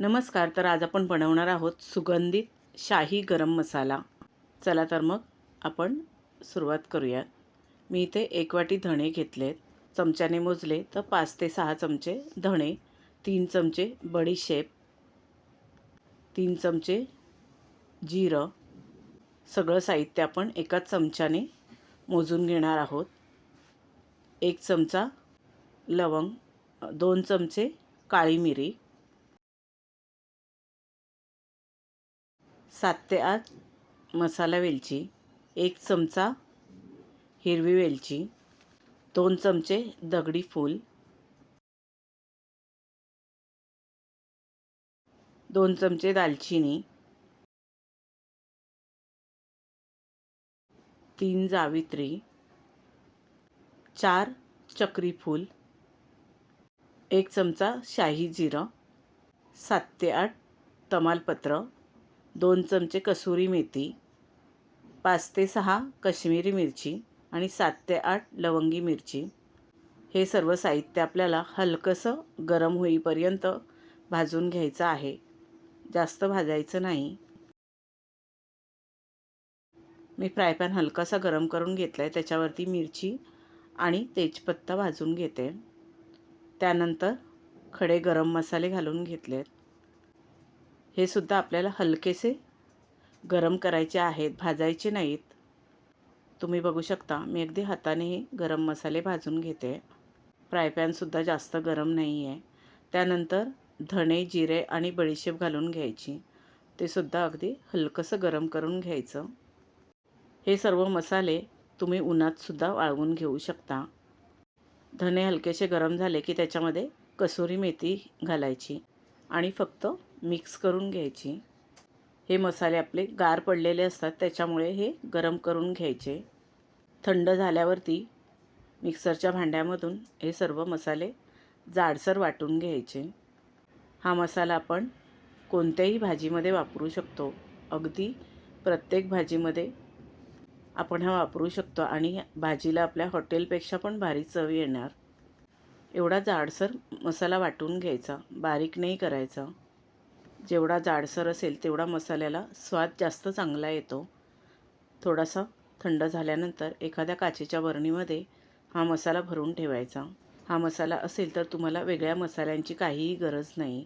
नमस्कार तर आज आपण बनवणार आहोत सुगंधित शाही गरम मसाला. चला तर मग आपण सुरुवात करूया. मी इथे एक वाटी धणे घेतलेत. चमच्याने मोजले तर पाच ते सहा चमचे धणे तीन चमचे बडीशेप तीन चमचे जिरं. सगळं साहित्य आपण एकाच चमच्याने मोजून घेणार आहोत. एक चमचा लवंग दोन चमचे काळी मिरी सात ते आठ मसाला वेलची एक चमचा हिरवी वेलची दोन चमचे दगडी फूल दोन चमचे दालचिनी तीन जावित्री चार चक्री फूल एक चमचा शाही जिरं सात ते आठ तमालपत्र दोन चमचे कसुरी मेथी पाच ते सहा कश्मीरी मिरची आणि सात ते आठ लवंगी मिरची. हे सर्व साहित्य आपल्याला हलकंसं गरम होईपर्यंत भाजून घ्यायचं आहे. जास्त भाजायचं नाही. मी फ्राय पॅन हलकासा गरम करून घेतला आहे त्याच्यावरती मिरची आणि तेजपत्ता भाजून घेते. त्यानंतर खडे गरम मसाले घालून घेतलेत. हे सुद्धा आपल्याला हलकेसे गरम करायचे आहेत भाजायचे नाहीत. तुम्ही बघू शकता मी अगदी हाताने गरम मसाले भाजून घेते. फ्राय पॅनसुद्धा जास्त गरम नाही आहे त्यानंतर धणे जिरे आणि बडीशेप घालून घ्यायची. ते सुद्धा अगदी हलकंसं गरम करून घ्यायचं. हे सर्व मसाले तुम्ही उन्हातसुद्धा वाळवून घेऊ शकता. धणे हलकेसे गरम झाले की त्याच्यामध्ये कसुरी मेथी घालायची आणि फक्त मिक्स करून घ्यायची. हे मसाले आपले गार पडलेले असतात त्याच्यामुळे हे गरम करून घ्यायचे. थंड झाल्यावरती मिक्सरच्या भांड्यामधून हे सर्व मसाले जाडसर वाटून घ्यायचे. हा मसाला आपण कोणत्याही भाजीमध्ये वापरू शकतो. अगदी प्रत्येक भाजीमध्ये आपण हा वापरू शकतो आणि भाजीला आपल्या हॉटेलपेक्षा पण भारी चव येणार. एवढा जाडसर मसाला वाटून घ्यायचा. बारीक नाही करायचा. जेवढा जाडसर असेल तेवढा मसाल्याला स्वाद जास्त चांगला येतो. थोडासा थंड झाल्यानंतर एखाद्या काचेच्या बरणीमध्ये हा मसाला भरून ठेवायचा. हा मसाला असेल तर तुम्हाला वेगळ्या मसाल्यांची काहीही गरज नाही.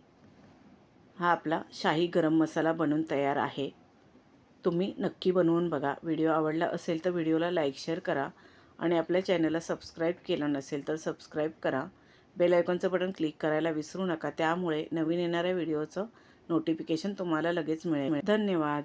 हा आपला शाही गरम मसाला बनून तयार आहे. तुम्ही नक्की बनवून बघा. व्हिडिओ आवडला असेल तर व्हिडिओला लाईक शेअर करा आणि आपल्या चॅनलला सबस्क्राईब केलं नसेल तर सबस्क्राईब करा. बेल आयकॉनचं बटन क्लिक करायला विसरू नका. त्यामुळे नवीन येणाऱ्या व्हिडिओचं नोटिफिकेशन तुम्हाला लगेच मिळेल. धन्यवाद.